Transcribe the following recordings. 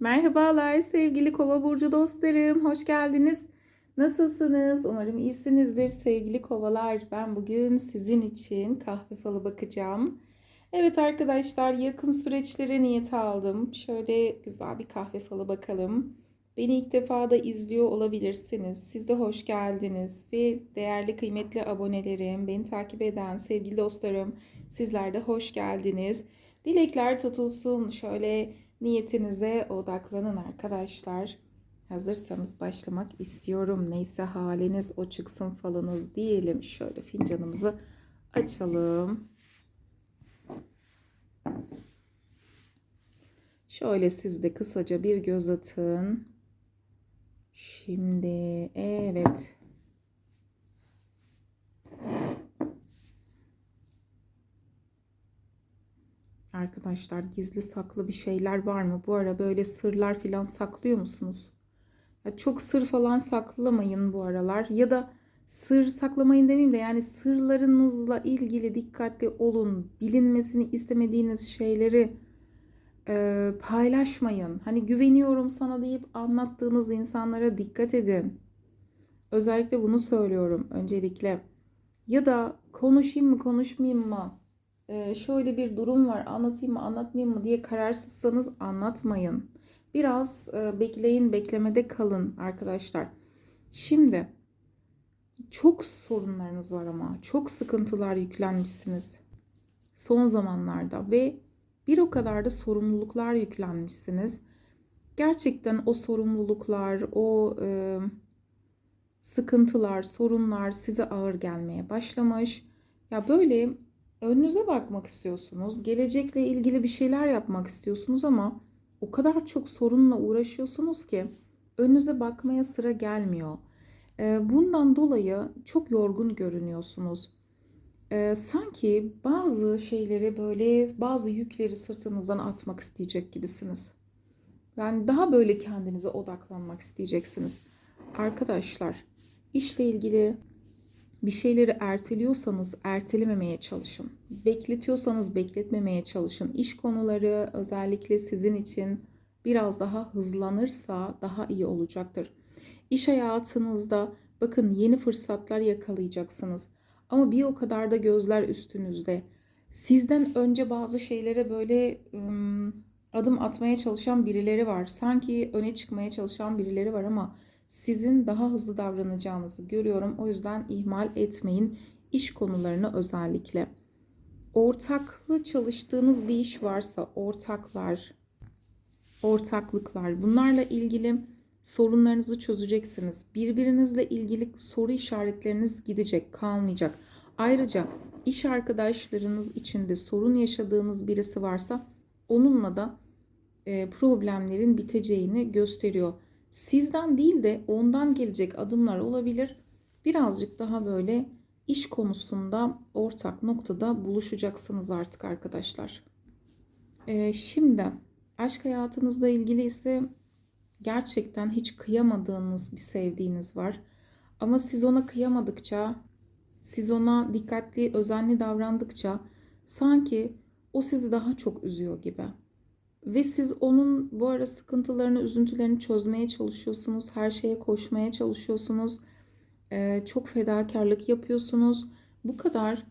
Merhabalar sevgili Kova burcu dostlarım. Hoş geldiniz. Nasılsınız? Umarım iyisinizdir sevgili kovalar. Ben bugün sizin için kahve falı bakacağım. Evet arkadaşlar yakın süreçlere niyet aldım. Şöyle güzel bir kahve falı bakalım. Beni ilk defa da izliyor olabilirsiniz. Siz de hoş geldiniz ve değerli kıymetli abonelerim, beni takip eden sevgili dostlarım, sizler de hoş geldiniz. Dilekler tutulsun. Şöyle niyetinize odaklanın arkadaşlar. Hazırsanız başlamak istiyorum. Neyse haliniz o çıksın falınız diyelim. Şöyle fincanımızı açalım. Şöyle siz de kısaca bir göz atın. Şimdi evet. Arkadaşlar gizli saklı bir şeyler var mı? Bu ara böyle sırlar falan saklıyor musunuz? Ya çok sır falan saklamayın bu aralar. Ya da sır saklamayın demeyeyim de yani sırlarınızla ilgili dikkatli olun. Bilinmesini istemediğiniz şeyleri e, paylaşmayın. Hani güveniyorum sana deyip anlattığınız insanlara dikkat edin. Özellikle bunu söylüyorum öncelikle. Ya da konuşayım mı konuşmayayım mı? Ee, şöyle bir durum var anlatayım mı anlatmayayım mı diye kararsızsanız anlatmayın. Biraz e, bekleyin beklemede kalın arkadaşlar. Şimdi çok sorunlarınız var ama çok sıkıntılar yüklenmişsiniz son zamanlarda ve bir o kadar da sorumluluklar yüklenmişsiniz. Gerçekten o sorumluluklar, o e, sıkıntılar, sorunlar size ağır gelmeye başlamış. Ya böyle önünüze bakmak istiyorsunuz. Gelecekle ilgili bir şeyler yapmak istiyorsunuz ama o kadar çok sorunla uğraşıyorsunuz ki önünüze bakmaya sıra gelmiyor. Bundan dolayı çok yorgun görünüyorsunuz. Sanki bazı şeyleri böyle bazı yükleri sırtınızdan atmak isteyecek gibisiniz. Yani daha böyle kendinize odaklanmak isteyeceksiniz. Arkadaşlar, işle ilgili bir şeyleri erteliyorsanız ertelememeye çalışın. Bekletiyorsanız bekletmemeye çalışın. İş konuları özellikle sizin için biraz daha hızlanırsa daha iyi olacaktır. İş hayatınızda bakın yeni fırsatlar yakalayacaksınız. Ama bir o kadar da gözler üstünüzde. Sizden önce bazı şeylere böyle ım, adım atmaya çalışan birileri var. Sanki öne çıkmaya çalışan birileri var ama sizin daha hızlı davranacağınızı görüyorum. O yüzden ihmal etmeyin iş konularını özellikle. Ortaklı çalıştığınız bir iş varsa ortaklar, ortaklıklar bunlarla ilgili sorunlarınızı çözeceksiniz. Birbirinizle ilgili soru işaretleriniz gidecek, kalmayacak. Ayrıca iş arkadaşlarınız içinde sorun yaşadığınız birisi varsa onunla da problemlerin biteceğini gösteriyor sizden değil de ondan gelecek adımlar olabilir. Birazcık daha böyle iş konusunda ortak noktada buluşacaksınız artık arkadaşlar. Ee, şimdi aşk hayatınızla ilgili ise gerçekten hiç kıyamadığınız bir sevdiğiniz var. Ama siz ona kıyamadıkça, siz ona dikkatli, özenli davrandıkça sanki o sizi daha çok üzüyor gibi. Ve siz onun bu ara sıkıntılarını, üzüntülerini çözmeye çalışıyorsunuz. Her şeye koşmaya çalışıyorsunuz. Ee, çok fedakarlık yapıyorsunuz. Bu kadar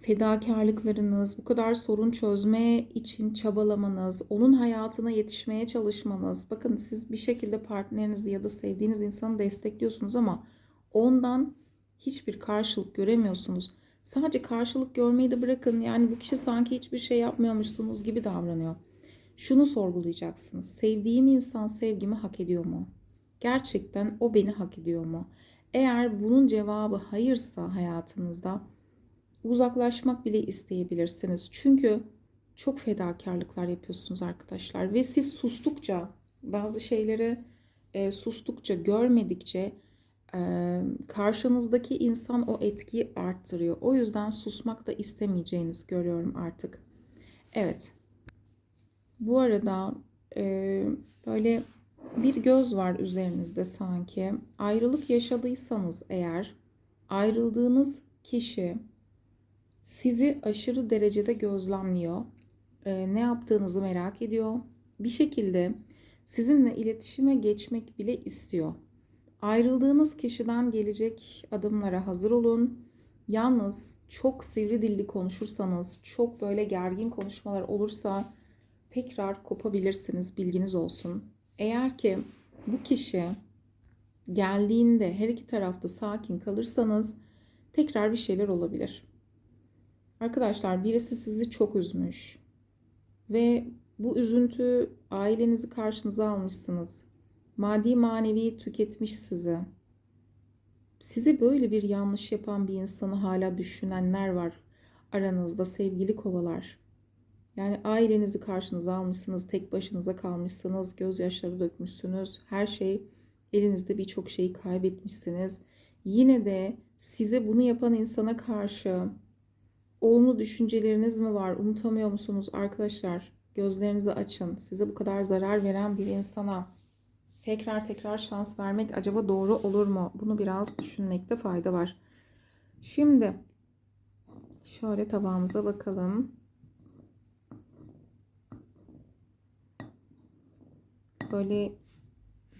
fedakarlıklarınız, bu kadar sorun çözme için çabalamanız, onun hayatına yetişmeye çalışmanız. Bakın siz bir şekilde partnerinizi ya da sevdiğiniz insanı destekliyorsunuz ama ondan hiçbir karşılık göremiyorsunuz. Sadece karşılık görmeyi de bırakın. Yani bu kişi sanki hiçbir şey yapmıyormuşsunuz gibi davranıyor şunu sorgulayacaksınız. Sevdiğim insan sevgimi hak ediyor mu? Gerçekten o beni hak ediyor mu? Eğer bunun cevabı hayırsa hayatınızda uzaklaşmak bile isteyebilirsiniz. Çünkü çok fedakarlıklar yapıyorsunuz arkadaşlar ve siz sustukça bazı şeyleri e, sustukça görmedikçe e, karşınızdaki insan o etkiyi arttırıyor. O yüzden susmak da istemeyeceğinizi görüyorum artık. Evet bu arada e, böyle bir göz var üzerinizde sanki. Ayrılık yaşadıysanız eğer ayrıldığınız kişi sizi aşırı derecede gözlemliyor. E, ne yaptığınızı merak ediyor. Bir şekilde sizinle iletişime geçmek bile istiyor. Ayrıldığınız kişiden gelecek adımlara hazır olun. Yalnız çok sivri dilli konuşursanız, çok böyle gergin konuşmalar olursa tekrar kopabilirsiniz. Bilginiz olsun. Eğer ki bu kişi geldiğinde her iki tarafta sakin kalırsanız tekrar bir şeyler olabilir. Arkadaşlar birisi sizi çok üzmüş ve bu üzüntü ailenizi karşınıza almışsınız. Maddi manevi tüketmiş sizi. Size böyle bir yanlış yapan bir insanı hala düşünenler var aranızda sevgili kovalar. Yani ailenizi karşınıza almışsınız, tek başınıza kalmışsınız, gözyaşları dökmüşsünüz. Her şey elinizde birçok şeyi kaybetmişsiniz. Yine de size bunu yapan insana karşı olumlu düşünceleriniz mi var? Unutamıyor musunuz arkadaşlar? Gözlerinizi açın. Size bu kadar zarar veren bir insana tekrar tekrar şans vermek acaba doğru olur mu? Bunu biraz düşünmekte fayda var. Şimdi şöyle tabağımıza bakalım. Böyle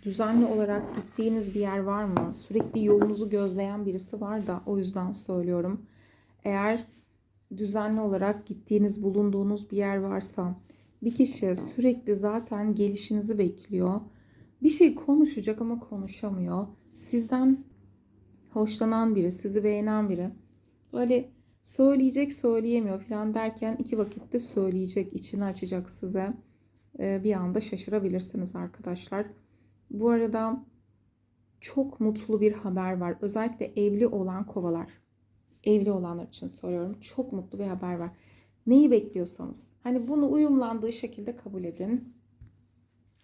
düzenli olarak gittiğiniz bir yer var mı? Sürekli yolunuzu gözleyen birisi var da o yüzden söylüyorum. Eğer düzenli olarak gittiğiniz, bulunduğunuz bir yer varsa bir kişi sürekli zaten gelişinizi bekliyor. Bir şey konuşacak ama konuşamıyor. Sizden hoşlanan biri, sizi beğenen biri. Böyle söyleyecek söyleyemiyor falan derken iki vakitte söyleyecek, içini açacak size. Ee, bir anda şaşırabilirsiniz arkadaşlar. Bu arada çok mutlu bir haber var. Özellikle evli olan kovalar. Evli olanlar için soruyorum. Çok mutlu bir haber var. Neyi bekliyorsanız. Hani bunu uyumlandığı şekilde kabul edin.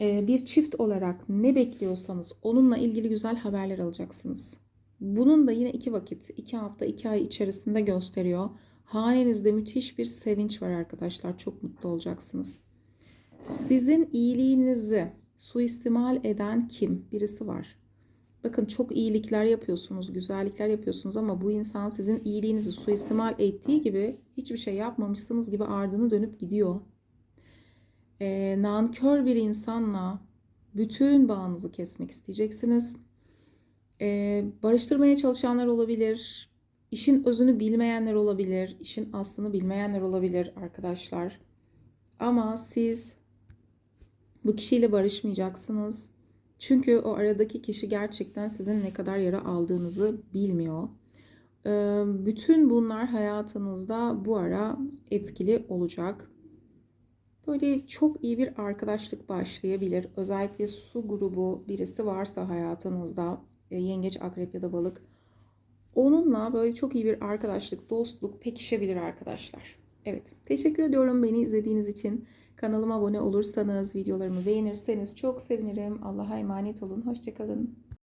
Ee, bir çift olarak ne bekliyorsanız onunla ilgili güzel haberler alacaksınız. Bunun da yine iki vakit, iki hafta, iki ay içerisinde gösteriyor. Hanenizde müthiş bir sevinç var arkadaşlar. Çok mutlu olacaksınız. Sizin iyiliğinizi suistimal eden kim? Birisi var. Bakın çok iyilikler yapıyorsunuz, güzellikler yapıyorsunuz ama bu insan sizin iyiliğinizi suistimal ettiği gibi hiçbir şey yapmamışsınız gibi ardını dönüp gidiyor. Ee, nankör bir insanla bütün bağınızı kesmek isteyeceksiniz. Ee, barıştırmaya çalışanlar olabilir. İşin özünü bilmeyenler olabilir. işin aslını bilmeyenler olabilir arkadaşlar. Ama siz bu kişiyle barışmayacaksınız. Çünkü o aradaki kişi gerçekten sizin ne kadar yara aldığınızı bilmiyor. Ee, bütün bunlar hayatınızda bu ara etkili olacak. Böyle çok iyi bir arkadaşlık başlayabilir. Özellikle su grubu birisi varsa hayatınızda, e, yengeç, akrep ya da balık. Onunla böyle çok iyi bir arkadaşlık, dostluk pekişebilir arkadaşlar. Evet, teşekkür ediyorum beni izlediğiniz için. Kanalıma abone olursanız, videolarımı beğenirseniz çok sevinirim. Allah'a emanet olun. Hoşçakalın.